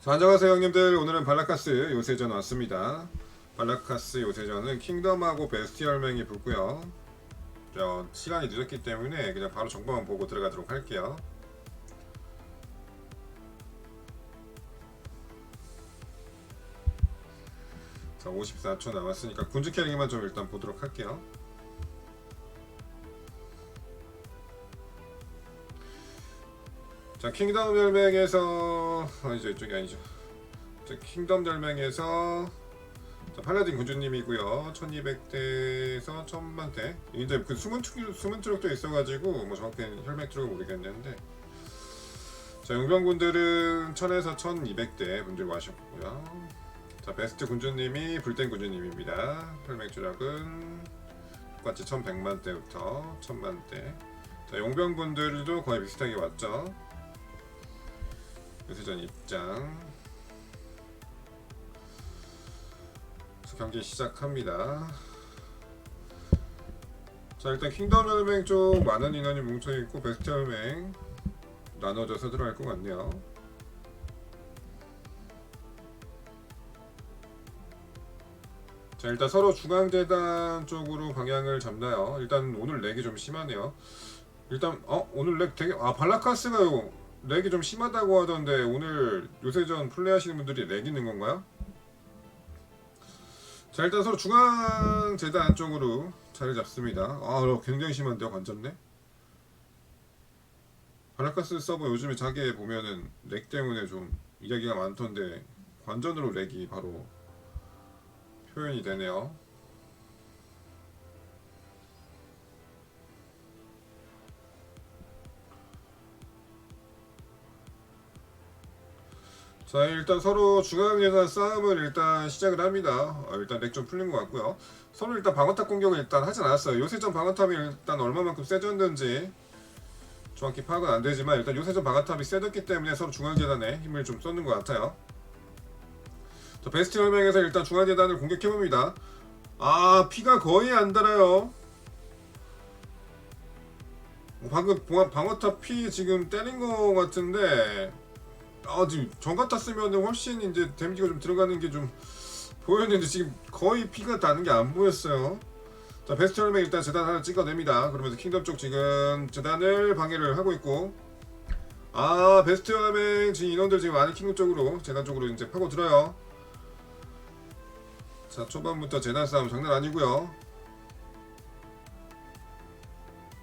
자, 안녕하세요 형님들. 오늘은 발라카스 요새전 왔습니다. 발라카스 요새전은 킹덤하고 베스티얼맹이 붙고요. 저 시간이 늦었기 때문에 그냥 바로 정보만 보고 들어가도록 할게요. 자 54초 남았으니까 군주 캐릭만 좀 일단 보도록 할게요. 자 킹덤 열맹에서 아, 이제 이쪽이 아니죠. 자 킹덤 열맹에서 자 팔라딘 군주님이고요. 1200대에서 1000만대. 이제 그 숨은 트럭 숨은 트럭도 있어가지고 뭐 정확히 혈맥 트럭을 모르겠는데. 자 용병군들은 1000에서 1200대 분들 와셨고요. 자 베스트 군주님이 불땡 군주님입니다. 혈맥 주력은 똑같이 1100만대부터 1000만대. 자 용병분들도 거의 비슷하게 왔죠 요새전 입장. 경기 시작합니다. 자 일단 킹덤 혈맹 쪽 많은 인원이 뭉쳐있고 베스트 혈맹 나눠져서 들어갈 것 같네요. 자 일단 서로 중앙재단 쪽으로 방향을 잡나요? 일단 오늘 렉이 좀 심하네요. 일단 어? 오늘 렉 되게 아 발라카스가 요 렉이 좀 심하다고 하던데 오늘 요새전 플레이하시는 분들이 렉 있는 건가요? 자 일단 서로 중앙 재단 쪽으로 자리 잡습니다. 아 어, 굉장히 심한데요 관전네. 발라카스 서버 요즘에 자기에 보면은 렉 때문에 좀 이야기가 많던데 관전으로 렉이 바로 표현이 되네요. 자 일단 서로 중앙에서 싸움을 일단 시작을 합니다. 어, 일단 렉 좀 풀린 것 같고요. 서로 일단 방어탑 공격을 일단 하진 않았어요. 요새전 방어탑이 일단 얼마만큼 세졌는지 정확히 파악은 안 되지만 일단 요새전 방어탑이 세졌기 때문에 서로 중앙 재단에 힘을 좀 쏟는 것 같아요. 자 베스트 혈맹에서 일단 중앙 재단을 공격해 봅니다. 아 피가 거의 안 달아요. 어, 방금 봉- 방어탑 피 지금 때린 것 같은데 아 지금 전 같았으면 훨씬 이제 데미지가 좀 들어가는 게 좀 보였는데 지금 거의 피가 다는 게 안 보였어요. 자 베스트 혈맹 일단 재단 하나 찍어냅니다. 그러면서 킹덤 쪽 지금 재단을 방해를 하고 있고 아 베스트 혈맹 지금 인원들 지금 많이 킹덤 쪽으로 재단 쪽으로 이제 파고 들어요. 자 초반부터 재단 싸움 장난 아니고요.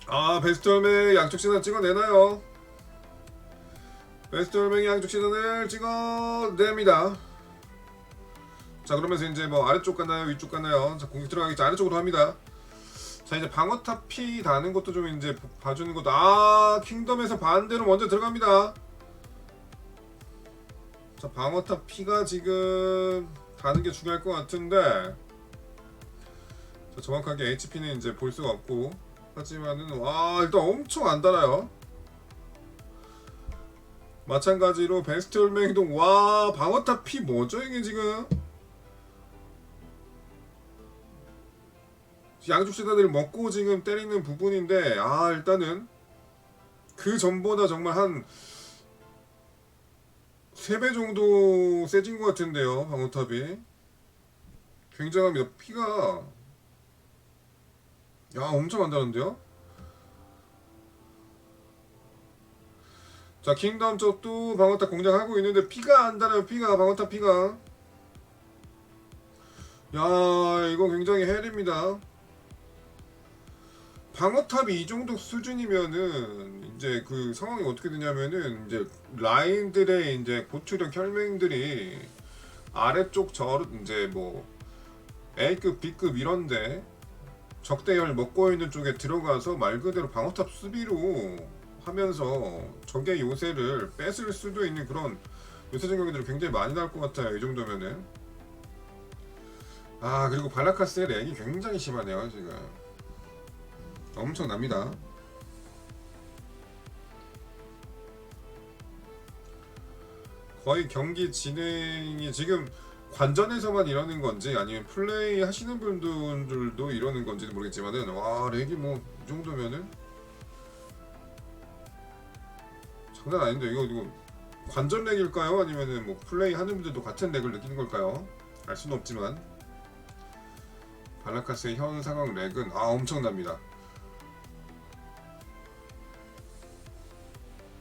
아 베스트 혈맹 양쪽 재단 찍어내나요? 베스트 혈맹이 양쪽 시선을 찍어냅니다. 자 그러면서 이제 뭐 아래쪽 가나요 위쪽 가나요? 자 공격 들어가겠지 아래쪽으로 합니다. 자 이제 방어탑 피 다는 것도 좀 이제 봐주는 것도 아 킹덤에서 반대로 먼저 들어갑니다. 자 방어탑 피가 지금 다는 게 중요할 것 같은데 자 정확하게 HP는 이제 볼 수가 없고 하지만은 와 일단 엄청 안 달아요. 마찬가지로 베스트 혈맹이동. 와 방어탑 피 뭐죠 이게 지금? 양쪽 세단을 먹고 지금 때리는 부분인데 아 일단은 그 전보다 정말 한 3배 정도 세진 것 같은데요 방어탑이 굉장합니다. 피가 야 엄청 안다는데요 자 킹덤 쪽도 방어탑 공략하고 있는데 피가 안 달아요 피가. 방어탑 피가. 야 이거 굉장히 헬입니다. 방어탑이 이 정도 수준이면은 이제 그 상황이 어떻게 되냐면은 이제 라인들의 이제 고출형 혈맹들이 아래쪽 저 이제 뭐 A급 B급 이런데 적대열 먹고 있는 쪽에 들어가서 말 그대로 방어탑 수비로 하면서 적의 요새를 뺏을 수도 있는 그런 요새적 경기들이 굉장히 많이 나올 것 같아요. 이 정도면은. 아 그리고 발라카스의 렉이 굉장히 심하네요 지금. 엄청납니다. 거의 경기 진행이 지금 관전에서만 이러는 건지 아니면 플레이 하시는 분들도 이러는 건지는 모르겠지만은 와 렉이 뭐 이 정도면은 장난 아닌데 이거 이거 관전 렉일까요? 아니면은 뭐 플레이 하는 분들도 같은 렉을 느끼는 걸까요? 알 수는 없지만 발라카스의 현 상황 렉은 아 엄청납니다.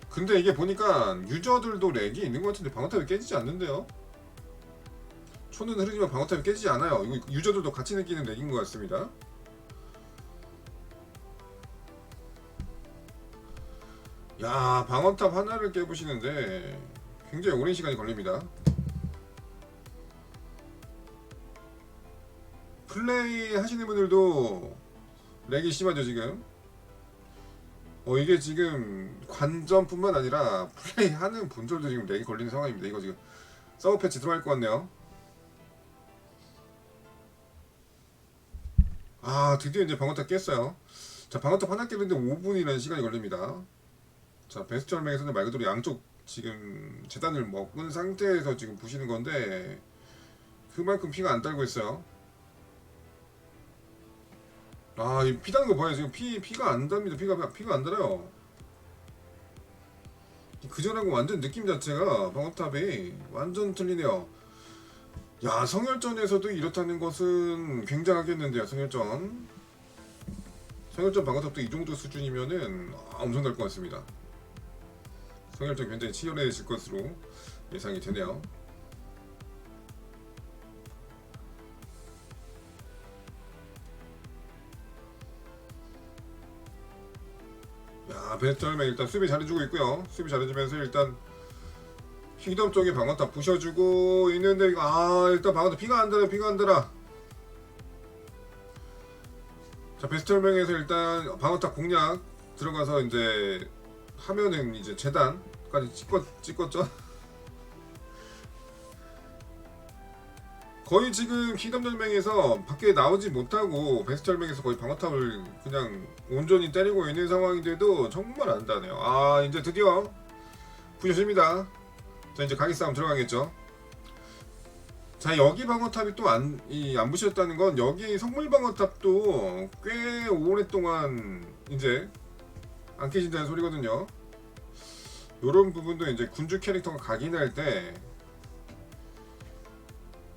근데 이게 보니까 유저들도 렉이 있는 것 같은데 방어탑이 깨지지 않는데요? 초는 흐르지만 방어탑이 깨지지 않아요. 이거 유저들도 같이 느끼는 렉인 것 같습니다. 야 방어탑 하나를 깨부시는데 굉장히 오랜 시간이 걸립니다. 플레이 하시는 분들도 렉이 심하죠 지금. 어 이게 지금 관전뿐만 아니라 플레이 하는 분들도 지금 렉이 걸리는 상황입니다. 이거 지금 서브 패치 들어갈 것 같네요. 아 드디어 이제 방어탑 깼어요. 자 방어탑 하나 깨는데 5분이라는 시간이 걸립니다. 자 베스트 혈맹에서는 말 그대로 양쪽 지금 재단을 먹은 상태에서 지금 부시는 건데 그만큼 피가 안 달고 있어요. 아, 이 피 다는 거 봐요. 지금 피 피가 안 답니다. 피가 피가 안 달아요. 그 전하고 완전 느낌 자체가 방어탑이 완전 틀리네요. 야, 성혈전에서도 이렇다는 것은 굉장하겠는데요. 성혈전. 성혈전 방어탑도 이 정도 수준이면은 아, 엄청날 것 같습니다. 성혈전 굉장히 치열해질 것으로 예상이 되네요. 야 베스트얼맨 일단 수비 잘해주고 있고요. 수비 잘해주면서 일단 킹덤 쪽에 방어탑 부셔주고 있는데 아 일단 방어탑 피가 안 달아 피가 안 달아. 자 베스트얼맨에서 일단 방어탑 공략 들어가서 이제 하면은 이제 재단까지 찍었 찍었죠. 거의 지금 킹덤절맹에서 밖에 나오지 못하고 베스트절맹에서 거의 방어탑을 그냥 온전히 때리고 있는 상황인데도 정말 안다네요. 아 이제 드디어 부셔집니다. 자 이제 가기 싸움 들어가겠죠. 자 여기 방어탑이 또 안 이안 부셨다는 건 여기 성물 방어탑도 꽤 오랫동안 이제 안 깨진다는 소리거든요. 요런 부분도 이제 군주 캐릭터가 각인할 때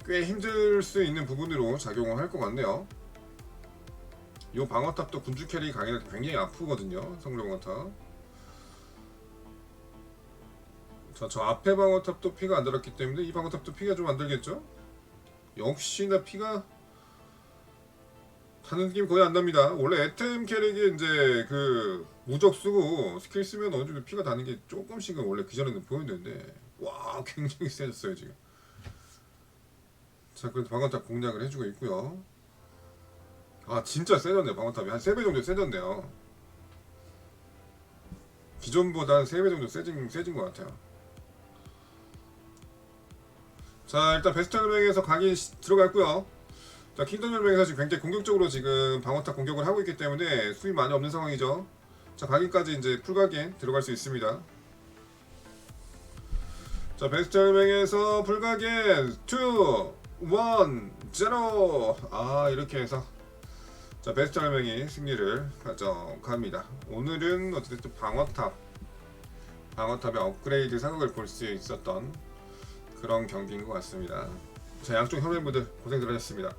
꽤 힘들 수 있는 부분으로 작용을 할 것 같네요. 요 방어탑도 군주 캐리 강해가 굉장히 아프거든요. 성물 방어탑. 자, 저 앞에 방어탑도 피가 안 들었기 때문에 이 방어탑도 피가 좀 안 들겠죠? 역시나 피가 타는 느낌 거의 안 납니다. 원래 애템 캐릭이 이제 그 무적 쓰고 스킬 쓰면 어느 정도 피가 다는 게 조금씩은 원래 그 전에는 보였는데 와 굉장히 세졌어요 지금. 자, 그래도 방어탑 공략을 해주고 있고요. 아, 진짜 세졌네요. 방어탑이 한 3배 정도 세졌네요. 기존보다 한 3배 정도 세진, 세진 것 같아요. 자, 일단 베스트 혈맹에서 각이 시- 들어갔고요. 자, 킹덤 혈맹에서 지금 굉장히 공격적으로 지금 방어탑 공격을 하고 있기 때문에 수입 많이 없는 상황이죠. 자, 각인까지 이제 풀각인 들어갈 수 있습니다. 자, 베스트 혈맹에서 풀각인 2, 1, 0. 아, 이렇게 해서 자, 베스트 혈맹이 승리를 가져갑니다. 오늘은 어쨌든 방어탑 방어탑의 업그레이드 사극을 볼 수 있었던 그런 경기인 것 같습니다. 자, 양쪽 혈맹분들 고생 들 하셨습니다.